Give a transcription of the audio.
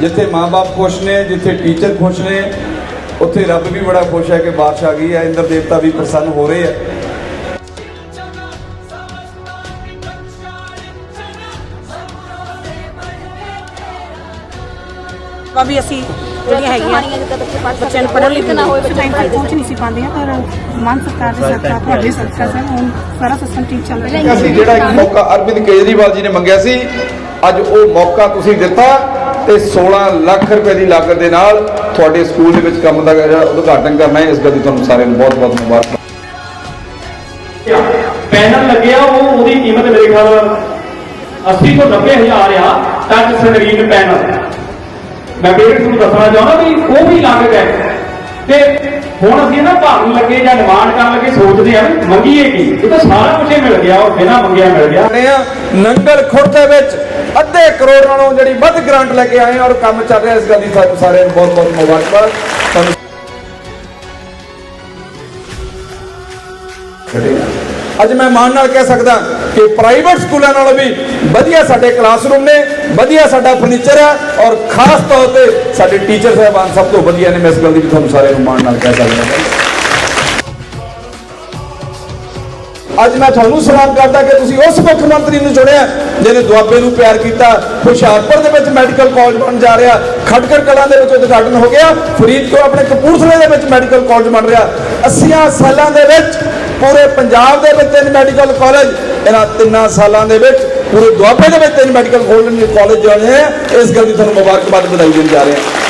ਜਿੱਥੇ ਮਾਪੇ ਖੁਸ਼ ਨੇ ਜਿੱਥੇ ਟੀਚਰ ਖੁਸ਼ ਨੇ ਉੱਥੇ ਰੱਬ ਵੀ ਬੜਾ ਖੁਸ਼ ਹੈ ਕਿ ਬਾਰਿਸ਼ ਆ ਗਈ ਹੈ ਇੰਦਰ ਦੇਵਤਾ ਵੀ ਪ੍ਰਸੰਨ ਹੋ ਰਹੇ ਆ ਵਾ ਵੀ ਅਸੀਂ ਜਿਹੜੀਆਂ ਹੈਗੀਆਂ ਬੱਚਿਆਂ ਨੂੰ ਪੜ੍ਹਨ ਲਈ ਨਾ ਹੋਏ ਬੱਚੇ ਪਹੁੰਚ ਨਹੀਂ ਸੀ ਪਾਉਂਦੀਆਂ ਪਰ ਮਾਨ ਸਰਕਾਰ ਦੇ ਸਰਕਾਰ ਤੁਹਾਡੇ ਸਰਕਾਰ ਸੇ ਹੁਣ ਸਾਰਾ ਸਿਸਟਮ ਠੀਕ ਚੱਲ ਰਿਹਾ ਹੈ ਅਸੀਂ ਜਿਹੜਾ ਇੱਕ ਮੌਕਾ ਅਰਵਿੰਦ ਕੇਜਰੀਵਾਲ ਜੀ ਨੇ ਮੰਗਿਆ ਸੀ ਅੱਜ ਉਹ ਮੌਕਾ ਤੁਸੀਂ ਦਿੱਤਾ ਤੇ 16 ਲੱਖ ਰੁਪਏ ਦੀ ਲਾਗਤ ਦੇ ਨਾਲ ਤੁਹਾਡੇ ਸਕੂਲ ਦੇ ਵਿੱਚ ਕੰਮ ਦਾ ਜਿਹੜਾ ਉਦਘਾਟਨ ਕਰਨਾ ਹੈ, ਇਸ ਗੱਲ ਦੀ ਤੁਹਾਨੂੰ ਸਾਰਿਆਂ ਨੂੰ ਬਹੁਤ ਬਹੁਤ ਮੁਬਾਰਕ। ਪੈਨਲ ਲੱਗਿਆ, ਉਹ ਉਹਦੀ ਕੀਮਤ ਮੇਰੇ ਖਿਆਲ 80 ਤੋਂ 90 ਹਜ਼ਾਰ ਆ ਟੱਚ ਸਕਰੀਨ ਪੈਨਲ। ਮੈਂ ਬੇਟੇ ਨੂੰ ਦੱਸਣਾ ਚਾਹੁੰਦਾ ਵੀ ਉਹ ਵੀ ਲਾਗਤ ਹੈ। ਤੇ ਹੁਣ ਅਸੀਂ ਨਾ ਭਾਰਨ ਲੱਗੇ ਜਾਂ ਡਿਮਾਂਡ ਕਰਨ ਲੱਗੇ ਸੋਚਦੇ ਆ ਵੀ ਮੰਗੀਏ ਕੀ? ਇਹ ਤਾਂ ਸਾਰਾ ਕੁਝ ਹੀ ਮਿਲ ਗਿਆ ਉਹ ਬਿਨਾਂ ਮੰਗਿਆ ਮਿਲ ਗਿਆ। ਨੰਗਲ ਖੁਰਦ ਦੇ ਵਿੱਚ ਅੱਧੇ ਕਰੋੜ ਨਾਲੋਂ ਜਿਹੜੀ ਵੱਧ ਗ੍ਰਾਂਟ ਲੈ ਕੇ ਆਏ ਆ ਔਰ ਕੰਮ ਚੱਲ ਰਿਹਾ ਇਸ ਗੱਲ ਦੀ ਤੁਹਾਨੂੰ ਸਾਰਿਆਂ ਨੂੰ ਬਹੁਤ ਬਹੁਤ ਮੁਬਾਰਕਬਾਦ ਅੱਜ ਮੈਂ ਮਾਣ ਨਾਲ ਕਹਿ ਸਕਦਾ ਕਿ ਪ੍ਰਾਈਵੇਟ ਸਕੂਲਾਂ ਨਾਲੋਂ ਵੀ ਵਧੀਆ ਸਾਡੇ ਕਲਾਸਰੂਮ ਨੇ, ਵਧੀਆ ਸਾਡਾ ਫਰਨੀਚਰ ਹੈ ਔਰ ਖਾਸ ਤੌਰ ਤੇ ਸਾਡੇ ਟੀਚਰ ਸਾਹਿਬਾਨ ਸਭ ਤੋਂ ਵਧੀਆ ਨੇ, ਮੈਂ ਇਸ ਗੱਲ ਦੀ ਵੀ ਤੁਹਾਨੂੰ ਸਾਰਿਆਂ ਨੂੰ ਮਾਣ ਨਾਲ ਕਹਿ ਸਕਦਾ। ਅੱਜ ਮੈਂ ਤੁਹਾਨੂੰ ਸਲਾਮ ਕਰਦਾ ਕਿ ਤੁਸੀਂ ਉਸ ਮੁੱਖ ਮੰਤਰੀ ਨੂੰ ਚੁਣਿਆ ਜਿਹਨੇ ਦੁਆਬੇ ਨੂੰ ਪਿਆਰ ਕੀਤਾ, ਹੁਸ਼ਿਆਰਪੁਰ ਦੇ ਵਿੱਚ ਮੈਡੀਕਲ ਕਾਲਜ ਬਣ ਜਾ ਰਿਹਾ ਖਟਕਰ ਕਲਾਂ ਦੇ ਵਿੱਚ ਉਦਘਾਟਨ ਹੋ ਗਿਆ, ਫਰੀਦਕੋਟ ਆਪਣੇ ਕਪੂਰਥਲੇ ਦੇ ਵਿੱਚ ਮੈਡੀਕਲ ਕਾਲਜ ਬਣ ਰਿਹਾ। 80 ਸਾਲਾਂ ਦੇ ਵਿੱਚ ਪੂਰੇ ਪੰਜਾਬ ਦੇ ਵਿੱਚ ਤਿੰਨ ਮੈਡੀਕਲ ਕਾਲਜ ਇਹਨਾਂ ਤਿੰਨਾਂ ਸਾਲਾਂ ਦੇ ਵਿੱਚ ਪੂਰੇ ਦੁਆਬੇ ਦੇ ਵਿੱਚ ਤਿੰਨ ਮੈਡੀਕਲ ਕਾਲਜ ਬਣੇ ਆ। ਇਸ ਗੱਲ ਦੀ ਤੁਹਾਨੂੰ ਮੁਬਾਰਕਬਾਦ ਵਧਾਈ ਦੇਣ ਜਾ ਰਹੇ ਹਾਂ